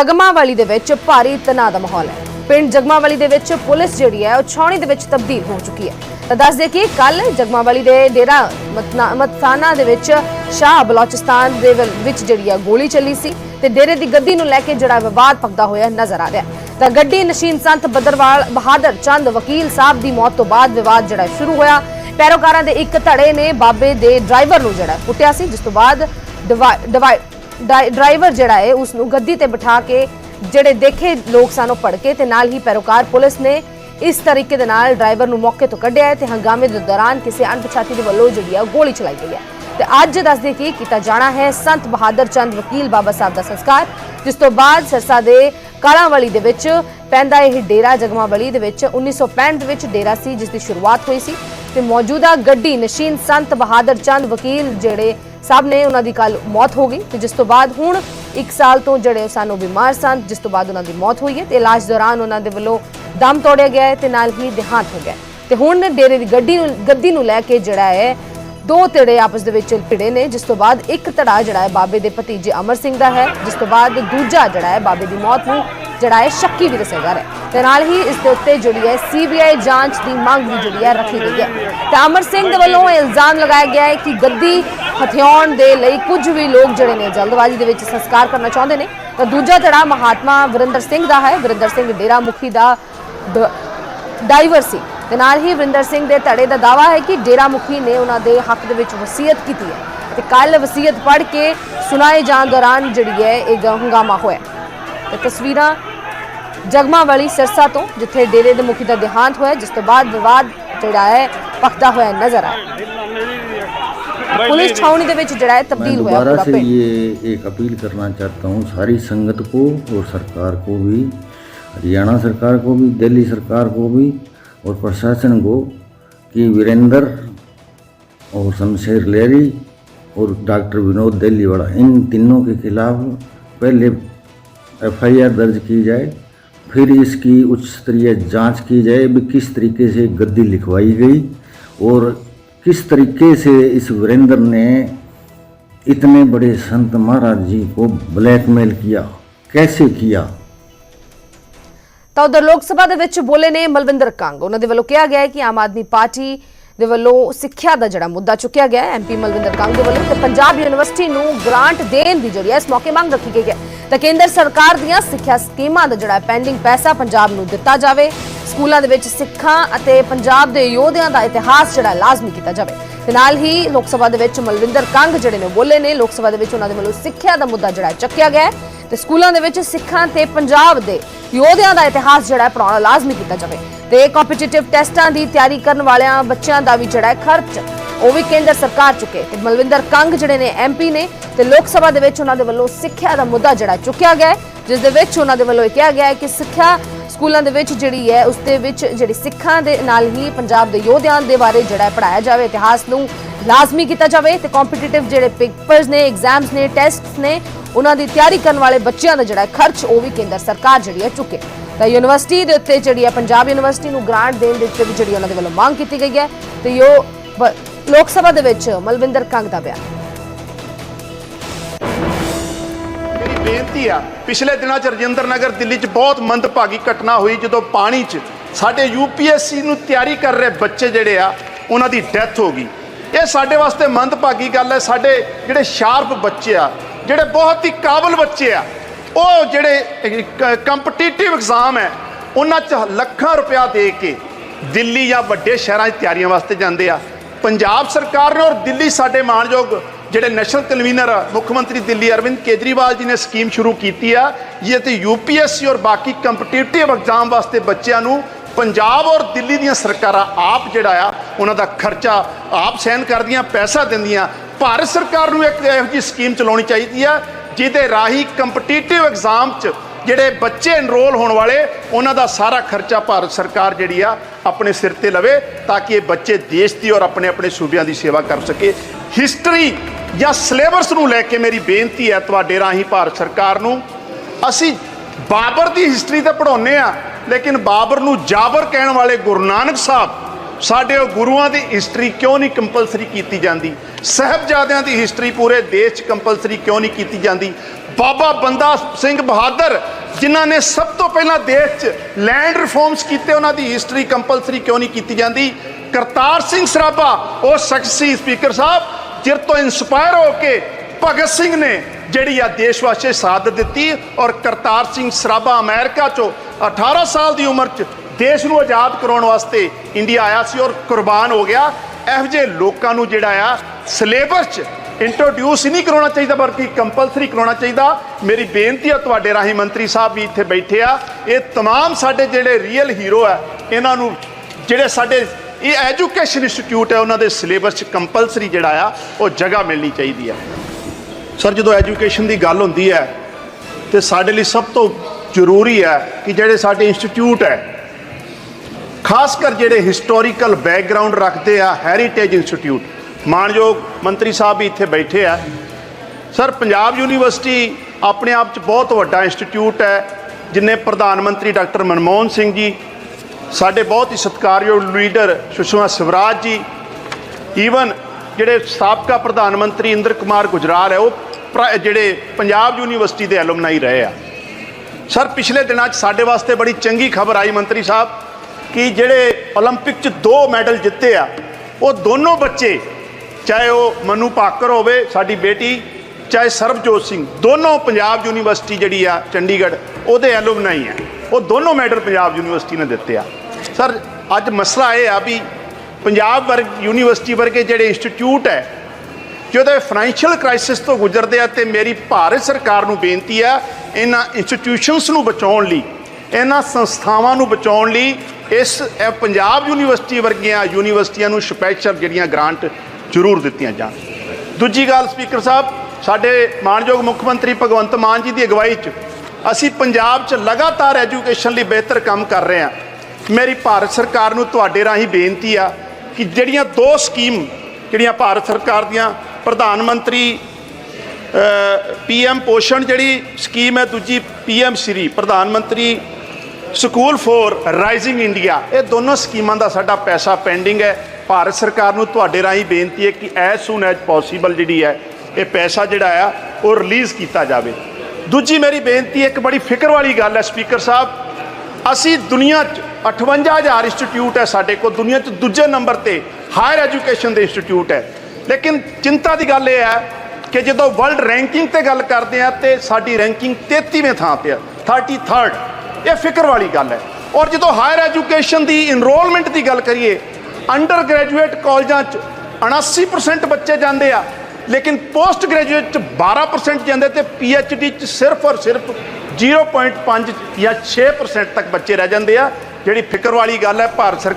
ਜਗਮਾਵਾਲੀ ਦੇ ਵਿੱਚ ਭਾਰੀ ਤਣਾਅ ਦਾ ਮਾਹੌਲ ਹੈ। ਪਿੰਡ ਜਗਮਾਵਾਲੀ ਦੇ ਵਿੱਚ ਪੁਲਿਸ ਜਿਹੜੀ ਹੈ, ਉਹ ਛਾਉਣੀ ਦੇ ਵਿੱਚ ਤਬਦੀਲ ਹੋ ਚੁੱਕੀ ਹੈ। ਤਾਂ ਦੱਸ ਦੇ ਕਿ ਕੱਲ ਜਗਮਾਵਾਲੀ ਦੇ ਡੇਰਾ ਮਤਸਾਨਾ ਦੇ ਵਿੱਚ ਸ਼ਾਹ ਬਲੋਚਿਸਤਾਨ ਦੇ ਵਿੱਚ ਜਿਹੜੀ ਹੈ ਗੋਲੀ ਚੱਲੀ ਸੀ ਤੇ ਡੇਰੇ ਦੀ ਗੱਦੀ ਨੂੰ ਲੈ ਕੇ ਜਿਹੜਾ ਵਿਵਾਦ ਪੱਕਦਾ ਹੋਇਆ ਨਜ਼ਰ ਆ ਰਿਹਾ ਤਾਂ ਗੱਡੀ ਨਸ਼ੀਨ ਸੰਤ ਬਦਰਵਾਲ, ਬਹਾਦਰ ਚੰਦ ਵਕੀਲ ਸਾਹਿਬ ਦੀ ਮੌਤ ਤੋਂ ਬਾਅਦ ਵਿਵਾਦ ਜਿਹੜਾ ਸ਼ੁਰੂ ਹੋਇਆ। ਪੈਰੋਕਾਰਾਂ ਦੇ ਇੱਕ ਧੜੇ ਨੇ ਬਾਬੇ ਦੇ ਡਰਾਈਵਰ ਨੂੰ ਜਿਹੜਾ ਕੁੱਟਿਆ ਸੀ, ਜਿਸ ਤੋਂ ਬਾਅਦ ਡਿਵਾ- ਡਰਾਈਵਰ ਜਿਹੜਾ ਹੈ ਉਸ ਨੂੰ ਗੱਦੀ ਤੇ ਬਿਠਾ ਕੇ ਜਿਹੜੇ ਦੇਖੇ ਲੋਕ ਸਾਨੂੰ ਭੜਕੇ ਤੇ ਨਾਲ ਹੀ ਪੈਰੋਕਾਰ ਪੁਲਿਸ ਨੇ ਇਸ ਤਰੀਕੇ ਦੇ ਨਾਲ ਡਰਾਈਵਰ ਨੂੰ ਮੌਕੇ ਤੋਂ ਕੱਢਿਆ ਤੇ ਹੰਗਾਮੇ ਦੇ ਦੌਰਾਨ ਕਿਸੇ ਅਣਪਛਾਤੀ ਦੇ ਵੱਲੋਂ ਜਿਹੜੀ ਹੈ ਗੋਲੀ ਚਲਾਈ ਗਈ ਹੈ। ਤੇ ਅੱਜ ਦੱਸਦੇ ਕਿ ਕੀਤਾ ਜਾਣਾ ਹੈ ਸੰਤ ਬਹਾਦਰ ਚੰਦ ਵਕੀਲ ਬਾਬਾ ਸਾਹਿਬ ਦਾ ਸੰਸਕਾਰ, ਜਿਸ ਤੋਂ ਬਾਅਦ ਸਰਸਾ ਦੇ ਕਾਲਾਂਵਾਲੀ ਦੇ ਵਿੱਚ ਪੈਂਦਾ ਇਹ ਡੇਰਾ ਜਗਮਾਵਲੀ ਦੇ ਵਿੱਚ 1965 ਦੇ ਵਿੱਚ ਡੇਰਾ ਸੀ, ਜਿਸ ਦੀ ਸ਼ੁਰੂਆਤ ਹੋਈ ਸੀ। ਤੇ ਮੌਜੂਦਾ ਗੱਡੀ ਨਸ਼ੀਨ ਸੰਤ ਬਹਾਦਰ ਚੰਦ ਵਕੀਲ ਜਿਹੜੇ ਸਭ ਨੇ ਉਹਨਾਂ ਦੀ ਕੱਲ ਮੌਤ ਹੋ ਗਈ ਤੇ ਜਿਸ ਤੋਂ ਬਾਅਦ ਹੁਣ 1 ਸਾਲ ਤੋਂ ਜਿਹੜੇ ਸਾਨੂੰ ਬਿਮਾਰ ਸਨ, ਜਿਸ ਤੋਂ ਬਾਅਦ ਉਹਨਾਂ ਦੀ ਮੌਤ ਹੋਈ ਹੈ ਤੇ ਇਲਾਜ ਦੌਰਾਨ ਉਹਨਾਂ ਦੇ ਵੱਲੋਂ ਦਮ ਤੋੜਿਆ ਗਿਆ ਹੈ ਤੇ ਨਾਲ ਹੀ ਦੇਹਾਂਤ ਹੋ ਗਿਆ ਤੇ ਹੁਣ ਡੇਰੇ ਦੀ ਗੱਡੀ ਨੂੰ, ਗੱਦੀ ਨੂੰ ਲੈ ਕੇ ਜਿਹੜਾ ਹੈ, ਦੋ ਧੜੇ ਆਪਸ ਦੇ ਵਿੱਚ ਭਿੜੇ ਨੇ, ਜਿਸ ਤੋਂ ਬਾਅਦ ਇੱਕ ਧੜਾ ਜਿਹੜਾ ਹੈ ਬਾਬੇ ਦੇ ਭਤੀਜੇ ਅਮਰ ਸਿੰਘ ਦਾ ਹੈ, ਜਿਸ ਤੋਂ ਬਾਅਦ ਦੂਜਾ ਜਿਹੜਾ ਹੈ ਬਾਬੇ ਦੀ ਮੌਤ ਨੂੰ ਜਿਹੜਾ ਹੈ, ਸ਼ੱਕੀ ਵੀ ਦੱਸਿਆ ਜਾ ਰਿਹਾ ਹੈ। ਤੇ ਨਾਲ ਹੀ ਇਸ ਦੇ ਉੱਤੇ ਜਿਹੜੀ ਹੈ ਸੀਬੀਆਈ ਜਾਂਚ ਦੀ ਮੰਗ ਵੀ ਜਿਹੜੀ ਹੈ, ਰੱਖੀ ਗਈ ਹੈ। ਤੇ ਅਮਰ ਸਿੰਘ ਦੇ ਵੱਲੋਂ ਇਹ ਇਲਜ਼ਾਮ ਲਗਾਇਆ ਗਿਆ ਹੈ ਕਿ ਗੱਦੀ ਹਥਿਆਉਣ ਦੇ ਲਈ ਕੁਝ ਵੀ ਲੋਕ ਜਿਹੜੇ ਨੇ, ਜਲਦਬਾਜ਼ੀ ਦੇ ਵਿੱਚ ਸੰਸਕਾਰ ਕਰਨਾ ਚਾਹੁੰਦੇ ਨੇ। ਤਾਂ ਦੂਜਾ ਧੜਾ ਮਹਾਤਮਾ ਵਰਿੰਦਰ ਸਿੰਘ ਦਾ ਹੈ। ਵਰਿੰਦਰ ਸਿੰਘ ਡੇਰਾ ਮੁਖੀ ਦਾ ਡ- ਡਾਈਵਰ ਸੀ। ਤੇ ਨਾਲ ਹੀ ਵਰਿੰਦਰ ਸਿੰਘ ਦੇ ਧੜੇ ਦਾ ਦਾਵਾ ਹੈ ਕਿ ਡੇਰਾ ਮੁਖੀ ਨੇ ਉਹਨਾਂ ਦੇ ਹੱਕ ਦੇ ਵਿੱਚ ਵਸੀਅਤ ਕੀਤੀ ਹੈ। ਤੇ ਕੱਲ ਵਸੀਅਤ ਪੜ੍ਹ ਕੇ ਸੁਣਾਏ ਜਾਣ ਦੌਰਾਨ ਜਿਹੜੀ ਹੈ, ਇਹ ਹੰਗਾਮਾ ਹੋਇਆ ਤੇ ਤਸਵੀਰਾਂ ਜਗਮਾ ਵਾਲੀ ਸਿਰਸਾ ਤੋਂ ਜਿੱਥੇ ਡੇਰੇ ਦੇ ਮੁਖੀ ਦਾ ਦੇਹਾਂਤ ਹੋਇਆ ਜਿਸ ਤੋਂ ਬਾਅਦ ਵਿਵਾਦ ਜਿਹੜਾ ਹੈ ਪੱਕਦਾ ਹੋਇਆ ਨਜ਼ਰ ਆਇਆ ਪੁਲਿਸ ਛਾਉਣੀ ਦੇ ਵਿੱਚ ਜਿਹੜਾ ਹੈ मैं ਤਬਦੀਲ ਹੋਇਆ दोबारा ਪੂਰਾ से ਪਿੰਡ ये एक अपील करना चाहता हूँ सारी संगत को और सरकार को भी हरियाणा सरकार को भी दिल्ली सरकार को भी और प्रशासन को कि वीरेंद्र और शमशेर लेरी और डॉक्टर विनोद दिल्लीवाड़ा इन तीनों के खिलाफ पहले एफआईआर दर्ज की जाए फिर इसकी उच्च स्तरीय जांच की जाए भी किस तरीके से गद्दी लिखवाई गई और किस तरीके से इस वीरेंद्र ने इतने बड़े संत महाराज जी को ब्लैकमेल किया कैसे किया ਤਾਂ ਉਧਰ ਲੋਕ ਸਭਾ ਦੇ ਵਿੱਚ ਬੋਲੇ ਨੇ ਮਲਵਿੰਦਰ ਕੰਗ ਉਹਨਾਂ ਦੇ ਵੱਲੋਂ ਕਿਹਾ ਗਿਆ ਹੈ ਕਿ ਆਮ ਆਦਮੀ ਪਾਰਟੀ ਦੇ ਵੱਲੋਂ ਸਿੱਖਿਆ ਦਾ ਜਿਹੜਾ ਮੁੱਦਾ ਚੁੱਕਿਆ ਗਿਆ ਹੈ ਐਮਪੀ ਮਲਵਿੰਦਰ ਕੰਗ ਦੇ ਵੱਲੋਂ ਤੇ ਪੰਜਾਬ ਯੂਨੀਵਰਸਿਟੀ ਨੂੰ ਗ੍ਰਾਂਟ ਦੇਣ ਦੀ ਜਿਹੜੀ ਹੈ ਇਸ ਮੌਕੇ ਮੰਗ ਰੱਖੀ ਗਈ ਹੈ ਤਾਂ ਕੇਂਦਰ ਸਰਕਾਰ ਦੀਆਂ ਸਿੱਖਿਆ ਸਕੀਮਾਂ ਦਾ ਜਿਹੜਾ ਪੈਂਡਿੰਗ ਪੈਸਾ ਪੰਜਾਬ ਨੂੰ ਦਿੱਤਾ ਜਾਵੇ। ਸਕੂਲਾਂ ਦੇ ਵਿੱਚ ਸਿੱਖਾਂ ਅਤੇ ਪੰਜਾਬ ਦੇ ਯੋਧਿਆਂ ਦਾ ਇਤਿਹਾਸ ਜਿਹੜਾ ਲਾਜ਼ਮੀ ਕੀਤਾ ਜਾਵੇ। ਤੇ ਨਾਲ ਹੀ ਲੋਕ ਸਭਾ ਦੇ ਵਿੱਚ ਮਲਵਿੰਦਰ ਕੰਗ ਜਿਹੜੇ ਨੇ ਬੋਲੇ ਨੇ। ਲੋਕ ਸਭਾ ਦੇ ਵਿੱਚ ਉਹਨਾਂ ਦੇ ਵੱਲੋਂ ਸਿੱਖਿਆ ਦਾ ਮੁੱਦਾ ਜਿਹੜਾ ਚੱਕਿਆ ਗਿਆ ਹੈ। ਤੇ ਸਕੂਲਾਂ ਦੇ ਵਿੱਚ ਸਿੱਖਾਂ ਤੇ ਪੰਜਾਬ ਦੇ ਯੋਧਿਆਂ ਦਾ ਇਤਿਹਾਸ ਜਿਹੜਾ ਹੈ ਪੜਾਉਣਾ ਲਾਜ਼ਮੀ ਕੀਤਾ ਜਾਵੇ। ਤੇ ਕੰਪੀਟੀਟਿਵ ਟੈਸਟਾਂ ਦੀ ਤਿਆਰੀ ਕਰਨ ਵਾਲਿਆਂ ਬੱਚਿਆਂ ਦਾ ਵੀ ਜਿਹੜਾ ਖਰਚ ਉਹ ਵੀ ਕੇਂਦਰ ਸਰਕਾਰ ਚੁੱਕੇ ਤੇ ਮਲਵਿੰਦਰ ਕੰਗ ਜਿਹੜੇ ਨੇ ਐਮਪੀ ਨੇ ਤੇ ਲੋਕ ਸਭਾ ਦੇ ਵਿੱਚ ਉਹਨਾਂ ਦੇ ਵੱਲੋਂ ਸਿੱਖਿਆ ਦਾ ਮੁੱਦਾ ਜਿਹੜਾ ਚੁੱਕਿਆ ਗਿਆ ਜਿਸ ਦੇ ਵਿੱਚ ਉਹਨਾਂ ਦੇ ਵੱਲੋਂ ਇਹ ਕਿਹਾ ਗਿਆ ਹੈ ਕਿ ਸਿੱਖਿਆ ਸਕੂਲਾਂ ਦੇ ਵਿੱਚ ਜਿਹੜੀ ਹੈ, ਉਸ ਦੇ ਵਿੱਚ ਜਿਹੜੀ ਸਿੱਖਾਂ ਦੇ ਨਾਲ ਹੀ ਪੰਜਾਬ ਦੇ ਯੋਧਿਆਂ ਦੇ ਬਾਰੇ ਜਿਹੜਾ ਹੈ ਪੜਾਇਆ ਜਾਵੇ, ਇਤਿਹਾਸ ਨੂੰ ਲਾਜ਼ਮੀ ਕੀਤਾ ਜਾਵੇ ਤੇ ਕੰਪੀਟੀਟਿਵ ਜਿਹੜੇ ਪੇਪਰਸ ਨੇ ਐਗਜ਼ਾਮਸ ਨੇ ਟੈਸਟਸ ਨੇ, ਉਹਨਾਂ ਦੀ ਤਿਆਰੀ ਕਰਨ ਵਾਲੇ ਬੱਚਿਆਂ ਦਾ ਜਿਹੜਾ ਖਰਚ ਉਹ ਵੀ ਕੇਂਦਰ ਸਰਕਾਰ ਜਿਹੜੀ ਹੈ ਚੁੱਕੇ। ਤਾਂ ਯੂਨੀਵਰਸਿਟੀ ਦੇ ਉੱਤੇ ਜਿਹੜੀ ਹੈ, ਪੰਜਾਬ ਯੂਨੀਵਰਸਿਟੀ ਨੂੰ ਗ੍ਰਾਂਟ ਦੇਣ ਦੇ ਉੱਤੇ ਵੀ ਜਿਹੜੀ ਉਹਨਾਂ ਦੇ ਵੱਲੋਂ ਮੰਗ ਕੀਤੀ ਗਈ ਹੈ ਤੇ ਯੋ ਲੋਕ ਸਭਾ ਦੇ ਵਿੱਚ ਮਲਵਿੰਦਰ ਕੰਗ ਦਾ ਬਿਆਨ। ਮੇਰੀ ਬੇਨਤੀ ਆ, ਪਿਛਲੇ ਦਿਨਾਂ ਚ ਰਜਿੰਦਰ ਨਗਰ ਦਿੱਲੀ ਚ ਬਹੁਤ ਮੰਦਭਾਗੀ ਘਟਨਾ ਹੋਈ, ਜਦੋਂ ਪਾਣੀ ਚ ਸਾਡੇ ਯੂਪੀਐਸਸੀ ਨੂੰ ਤਿਆਰੀ ਕਰ ਰਹੇ ਬੱਚੇ ਜਿਹੜੇ ਆ, ਉਹਨਾਂ ਦੀ ਡੈਥ ਹੋ ਗਈ। ਇਹ ਸਾਡੇ ਵਾਸਤੇ ਮੰਦਭਾਗੀ ਗੱਲ ਹੈ, ਸਾਡੇ ਜਿਹੜੇ ਸ਼ਾਰਪ ਬੱਚੇ ਆ, ਜਿਹੜੇ ਬਹੁਤ ਹੀ ਕਾਬਲ ਬੱਚੇ ਆ, ਉਹ ਜਿਹੜੇ ਕੰਪੀਟੀਟਿਵ ਐਗਜ਼ਾਮ ਹੈ, ਉਹਨਾਂ ਚ ਲੱਖਾਂ ਰੁਪਇਆ ਦੇ ਕੇ ਦਿੱਲੀ ਜਾਂ ਵੱਡੇ ਸ਼ਹਿਰਾਂ 'ਚ ਤਿਆਰੀਆਂ ਵਾਸਤੇ ਜਾਂਦੇ ਆ। ਪੰਜਾਬ ਸਰਕਾਰ ਨੇ ਔਰ ਦਿੱਲੀ ਸਾਡੇ ਮਾਣਯੋਗ ਜਿਹੜੇ ਨੈਸ਼ਨਲ ਕਨਵੀਨਰ ਮੁੱਖ ਮੰਤਰੀ ਦਿੱਲੀ ਅਰਵਿੰਦ ਕੇਜਰੀਵਾਲ ਜੀ ਨੇ ਸਕੀਮ ਸ਼ੁਰੂ ਕੀਤੀ ਆ, ਇਹ ਤੇ ਯੂਪੀਐਸਸੀ ਔਰ ਬਾਕੀ ਕੰਪੀਟੀਟਿਵ ਐਗਜ਼ਾਮ ਵਾਸਤੇ ਬੱਚਿਆਂ ਨੂੰ ਪੰਜਾਬ ਔਰ ਦਿੱਲੀ ਦੀਆਂ ਸਰਕਾਰਾਂ ਆਪ ਜਿਹੜਾ ਆ, ਉਹਨਾਂ ਦਾ ਖਰਚਾ ਆਪ ਸਹਿਨ ਕਰਦੀਆਂ, ਪੈਸਾ ਦਿੰਦੀਆਂ। ਭਾਰਤ ਸਰਕਾਰ ਨੂੰ ਇੱਕ ਇਹੋ ਜਿਹੀ ਸਕੀਮ ਚਲਾਉਣੀ ਚਾਹੀਦੀ ਆ, ਜਿਹਦੇ ਰਾਹੀਂ ਕੰਪੀਟੀਟਿਵ ਐਗਜ਼ਾਮ 'ਚ ਜਿਹੜੇ ਬੱਚੇ ਐਨਰੋਲ ਹੋਣ ਵਾਲੇ, ਉਹਨਾਂ ਦਾ ਸਾਰਾ ਖਰਚਾ ਭਾਰਤ ਸਰਕਾਰ ਜਿਹੜੀ ਆ, ਆਪਣੇ ਸਿਰ ਤੇ ਲਵੇ ਤਾਂ ਕਿ ਇਹ ਬੱਚੇ ਦੇਸ਼ ਦੀ ਔਰ ਆਪਣੇ ਆਪਣੇ ਸੂਬਿਆਂ ਦੀ ਸੇਵਾ ਕਰ ਸਕੇ। ਹਿਸਟਰੀ ਜਾਂ ਸਿਲੇਬਸ ਨੂੰ ਲੈ ਕੇ ਮੇਰੀ ਬੇਨਤੀ ਹੈ ਤੁਹਾਡੇ ਰਾਹੀਂ ਭਾਰਤ ਸਰਕਾਰ ਨੂੰ। ਅਸੀਂ ਬਾਬਰ ਦੀ ਹਿਸਟਰੀ ਤਾਂ ਪੜਾਉਂਦੇ ਆ ਲੇਕਿਨ ਬਾਬਰ ਨੂੰ ਜਾਬਰ ਕਹਿਣ ਵਾਲੇ ਗੁਰੂ ਨਾਨਕ ਸਾਹਿਬ, ਸਾਡੇ ਉਹ ਗੁਰੂਆਂ ਦੀ ਹਿਸਟਰੀ ਕਿਉਂ ਨਹੀਂ ਕੰਪਲਸਰੀ ਕੀਤੀ ਜਾਂਦੀ? ਸਹਿਬਜ਼ਾਦਿਆਂ ਦੀ ਹਿਸਟਰੀ ਪੂਰੇ ਦੇਸ਼ 'ਚ ਕੰਪਲਸਰੀ ਕਿਉਂ ਨਹੀਂ ਕੀਤੀ ਜਾਂਦੀ? ਬਾਬਾ ਬੰਦਾ ਸਿੰਘ ਬਹਾਦਰ, ਜਿਨ੍ਹਾਂ ਨੇ ਸਭ ਤੋਂ ਪਹਿਲਾਂ ਦੇਸ਼ 'ਚ ਲੈਂਡ ਰਿਫਾਰਮਸ ਕੀਤੇ, ਉਹਨਾਂ ਦੀ ਹਿਸਟਰੀ ਕੰਪਲਸਰੀ ਕਿਉਂ ਨਹੀਂ ਕੀਤੀ ਜਾਂਦੀ? ਕਰਤਾਰ ਸਿੰਘ ਸਰਾਭਾ, ਉਹ ਸ਼ਖਸ ਸੀ ਸਪੀਕਰ ਸਾਹਿਬ ਜਿਰ ਤੋਂ ਇਨਸਪਾਇਰ ਹੋ ਕੇ ਭਗਤ ਸਿੰਘ ਨੇ ਜਿਹੜੀ ਆ ਦੇਸ਼ ਵਾਸਤੇ ਸ਼ਹਾਦਤ ਦਿੱਤੀ ਔਰ ਕਰਤਾਰ ਸਿੰਘ ਸਰਾਭਾ ਅਮਰੀਕਾ ਚੋਂ 18 ਸਾਲ ਦੀ ਉਮਰ 'ਚ ਦੇਸ਼ ਨੂੰ ਆਜ਼ਾਦ ਕਰਾਉਣ ਵਾਸਤੇ ਇੰਡੀਆ ਆਇਆ ਸੀ ਔਰ ਕੁਰਬਾਨ ਹੋ ਗਿਆ। ਇਹੋ ਜਿਹੇ ਲੋਕਾਂ ਨੂੰ ਜਿਹੜਾ ਆ ਸਿਲੇਬਸ 'ਚ ਇੰਟਰੋਡਿਊਸ ਹੀ ਨਹੀਂ ਕਰਾਉਣਾ ਚਾਹੀਦਾ ਬਲਕਿ ਕੰਪਲਸਰੀ ਕਰਾਉਣਾ ਚਾਹੀਦਾ ਮੇਰੀ ਬੇਨਤੀ ਆ ਤੁਹਾਡੇ ਰਾਹੀਂ ਮੰਤਰੀ ਸਾਹਿਬ ਵੀ ਇੱਥੇ ਬੈਠੇ ਆ ਇਹ तमाम ਸਾਡੇ ਜਿਹੜੇ ਰੀਅਲ ਹੀਰੋ ਆ ਇਹਨਾਂ ਨੂੰ ਜਿਹੜੇ ਸਾਡੇ ਇਹ ਐਜੂਕੇਸ਼ਨ ਇੰਸਟੀਚਿਊਟ ਹੈ ਉਹਨਾਂ ਦੇ ਸਿਲੇਬਸ 'ਚ ਕੰਪਲਸਰੀ ਜਿਹੜਾ ਆ ਉਹ ਜਗ੍ਹਾ ਮਿਲਣੀ ਚਾਹੀਦੀ ਆ ਸਰ ਜਦੋਂ ਐਜੂਕੇਸ਼ਨ ਦੀ ਗੱਲ ਹੁੰਦੀ ਹੈ ਤੇ ਸਾਡੇ ਲਈ ਸਭ ਤੋਂ ਜ਼ਰੂਰੀ ਹੈ ਕਿ ਜਿਹੜੇ ਸਾਡੇ ਇੰਸਟੀਚਿਊਟ ਹੈ ਖਾਸ ਕਰ ਜਿਹੜੇ ਹਿਸਟੋਰੀਕਲ ਬੈਕਗ੍ਰਾਉਂਡ ਰੱਖਦੇ ਆ ਹੈਰੀਟੇਜ ਇੰਸਟੀਚਿਊਟ ਮਾਨਯੋਗ ਮੰਤਰੀ ਸਾਹਿਬ ਵੀ ਇੱਥੇ ਬੈਠੇ ਆ ਸਰ ਪੰਜਾਬ ਯੂਨੀਵਰਸਿਟੀ ਆਪਣੇ ਆਪ 'ਚ ਬਹੁਤ ਵੱਡਾ ਇੰਸਟੀਚਿਊਟ ਹੈ ਜਿਨੇ ਪ੍ਰਧਾਨ ਮੰਤਰੀ ਡਾਕਟਰ ਮਨਮੋਹਨ ਸਿੰਘ ਜੀ ਸਾਡੇ ਬਹੁਤ ਹੀ ਸਤਿਕਾਰਯੋਗ ਲੀਡਰ ਸੁਸ਼ਮਾ ਸਵਰਾਜ ਜੀ ਈਵਨ ਜਿਹੜੇ ਸਾਬਕਾ ਪ੍ਰਧਾਨ ਮੰਤਰੀ ਇੰਦਰ ਕੁਮਾਰ ਗੁਜਰਾਲ ਹੈ ਉਹ ਪ੍ਰ- ਜਿਹੜੇ ਪੰਜਾਬ ਯੂਨੀਵਰਸਿਟੀ ਦੇ ਐਲੂਮਨਾਈ ਰਹੇ ਆ ਸਰ ਪਿਛਲੇ ਦਿਨਾਂ 'ਚ ਸਾਡੇ ਵਾਸਤੇ ਬੜੀ ਚੰਗੀ ਖਬਰ ਆਈ ਮੰਤਰੀ ਸਾਹਿਬ ਕਿ ਜਿਹੜੇ 올림픽 'ਚ ਦੋ ਮੈਡਲ ਜਿੱਤੇ ਆ ਉਹ ਦੋਨੋਂ ਬੱਚੇ ਚਾਹੇ ਉਹ ਮਨੂ ਭਾਕਰ ਹੋਵੇ, ਸਾਡੀ ਬੇਟੀ, ਚਾਹੇ ਸਰਬਜੋਤ ਸਿੰਘ, ਦੋਨੋਂ ਪੰਜਾਬ ਯੂਨੀਵਰਸਿਟੀ ਜਿਹੜੀ ਆ ਚੰਡੀਗੜ੍ਹ, ਉਹਦੇ ਐਲੂਮਨਾਈ ਆ। ਉਹ ਦੋਨੋਂ ਮੈਡਲ ਪੰਜਾਬ ਯੂਨੀਵਰਸਿਟੀ ਨੇ ਦਿੱਤੇ ਆ। ਸਰ, ਅੱਜ ਮਸਲਾ ਇਹ ਆ ਵੀ ਪੰਜਾਬ ਵਰਗ, ਯੂਨੀਵਰਸਿਟੀ ਵਰਗੇ ਜਿਹੜੇ ਇੰਸਟੀਚਿਊਟ ਹੈ ਜਦੋਂ ਫਾਈਨੈਂਸ਼ੀਅਲ ਕ੍ਰਾਈਸਿਸ ਤੋਂ ਗੁਜ਼ਰਦੇ ਆ ਤੇ ਮੇਰੀ ਭਾਰਤ ਸਰਕਾਰ ਨੂੰ ਬੇਨਤੀ ਆ, ਇਹਨਾਂ ਇੰਸਟੀਟਿਊਸ਼ਨਸ ਨੂੰ ਬਚਾਉਣ ਲਈ, ਇਹਨਾਂ ਸੰਸਥਾਵਾਂ ਨੂੰ ਬਚਾਉਣ ਲਈ ਇਸ ਪੰਜਾਬ ਯੂਨੀਵਰਸਿਟੀ ਵਰਗੀਆਂ ਯੂਨੀਵਰਸਿਟੀਆਂ ਨੂੰ ਸਪੈਸ਼ਲ ਜਿਹੜੀਆਂ ਗ੍ਰਾਂਟ ਜ਼ਰੂਰ ਦਿੱਤੀਆਂ ਜਾਣ। ਦੂਜੀ ਗੱਲ, ਸਪੀਕਰ ਸਾਹਿਬ, ਸਾਡੇ ਮਾਨਯੋਗ ਮੁੱਖ ਮੰਤਰੀ ਭਗਵੰਤ ਮਾਨ ਜੀ ਦੀ ਅਗਵਾਈ 'ਚ ਅਸੀਂ ਪੰਜਾਬ 'ਚ ਲਗਾਤਾਰ ਐਜੂਕੇਸ਼ਨ ਲਈ ਬਿਹਤਰ ਕੰਮ ਕਰ ਰਹੇ ਹਾਂ। ਮੇਰੀ ਭਾਰਤ ਸਰਕਾਰ ਨੂੰ ਤੁਹਾਡੇ ਰਾਹੀਂ ਬੇਨਤੀ ਆ ਕਿ ਜਿਹੜੀਆਂ ਦੋ ਸਕੀਮ, ਜਿਹੜੀਆਂ ਭਾਰਤ ਸਰਕਾਰ ਦੀਆਂ, ਪ੍ਰਧਾਨ ਮੰਤਰੀ ਪੀਐਮ ਪੋਸ਼ਣ ਜਿਹੜੀ ਸਕੀਮ ਹੈ, ਦੂਜੀ ਪੀਐਮ ਸ਼੍ਰੀ, ਪ੍ਰਧਾਨ ਮੰਤਰੀ ਸਕੂਲ ਫੋਰ ਰਾਈਜ਼ਿੰਗ ਇੰਡੀਆ ਇਹ ਦੋਨੋਂ ਸਕੀਮਾਂ ਦਾ ਸਾਡਾ ਪੈਸਾ ਪੈਂਡਿੰਗ ਹੈ। ਭਾਰਤ ਸਰਕਾਰ ਨੂੰ ਤੁਹਾਡੇ ਰਾਹੀਂ ਬੇਨਤੀ ਹੈ ਕਿ ਐਸ ਸੂਨ ਐਜ ਪੋਸੀਬਲ ਜਿਹੜੀ ਹੈ, ਇਹ ਪੈਸਾ ਜਿਹੜਾ ਆ, ਉਹ ਰਿਲੀਜ਼ ਕੀਤਾ ਜਾਵੇ। ਦੂਜੀ ਮੇਰੀ ਬੇਨਤੀ, ਇੱਕ ਬੜੀ ਫਿਕਰ ਵਾਲੀ ਗੱਲ ਹੈ ਸਪੀਕਰ ਸਾਹਿਬ। ਅਸੀਂ ਦੁਨੀਆ 'ਚ 58000 ਇੰਸਟੀਟਿਊਟ ਹੈ ਸਾਡੇ ਕੋਲ। ਦੁਨੀਆ 'ਚ ਦੂਜੇ ਨੰਬਰ ਤੇ ਹਾਇਰ ਐਜੂਕੇਸ਼ਨ ਦੇ ਇੰਸਟੀਟਿਊਟ ਹੈ। ਲੇਕਿਨ ਚਿੰਤਾ ਦੀ ਗੱਲ ਇਹ ਹੈ ਕਿ ਜਦੋਂ ਵਰਲਡ ਰੈਂਕਿੰਗ ਤੇ ਗੱਲ ਕਰਦੇ ਆ ਤੇ ਸਾਡੀ ਰੈਂਕਿੰਗ 33ਵੇਂ ਥਾਂ ਤੇ ਆ 33rd ਇਹ ਫਿਕਰ ਵਾਲੀ ਗੱਲ ਹੈ। ਔਰ ਜਦੋਂ ਹਾਇਰ ਐਜੂਕੇਸ਼ਨ ਦੀ ਇਨਰੋਲਮੈਂਟ ਦੀ ਗੱਲ ਕਰੀਏ ਅੰਡਰ ਗ੍ਰੈਜੂਏਟ ਕਾਲਜਾਂ 'ਚ 79% ਬੱਚੇ ਜਾਂਦੇ ਆ, ਲੇਕਿਨ ਪੋਸਟ ਗ੍ਰੈਜੂਏਟ 'ਚ 12% ਜਾਂਦੇ ਤੇ ਡੀ 'ਚ ਸਿਰਫ ਔਰ ਸਿਰਫ 0.5 ਜਾਂ 6% ਤੱਕ ਬੱਚੇ ਰਹਿ ਜਾਂਦੇ ਆ। ਜਿਹੜੀ ਫਿਕਰ ਵਾਲੀ ਗੱਲ ਹੈ, ਭਾਰਤ ਸਰਕਾਰ